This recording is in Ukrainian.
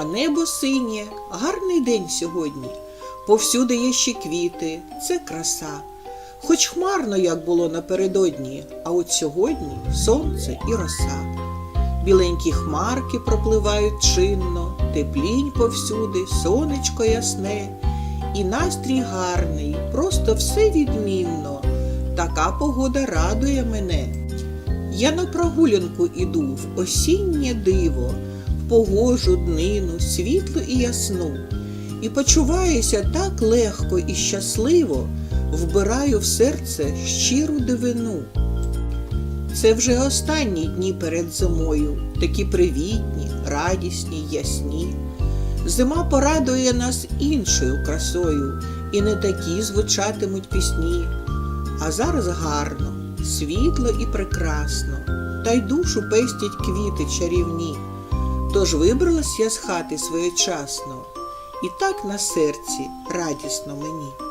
А небо синє, гарний день сьогодні. Повсюди є ще квіти, це краса. Хоч хмарно, як було напередодні, а от сьогодні сонце і роса. Біленькі хмарки пропливають чинно, теплінь повсюди, сонечко ясне, і настрій гарний, просто все відмінно. Така погода радує мене. Я на прогулянку іду в осіннє диво, погожу днину, світлу і ясну, і почуваюся так легко і щасливо, вбираю в серце щиру дивину. Це вже останні дні перед зимою, такі привітні, радісні, ясні. Зима порадує нас іншою красою, і не такі звучатимуть пісні. А зараз гарно, світло і прекрасно, та й душу пестять квіти чарівні. Тож вибралась я з хати своєчасно, і так на серці радісно мені.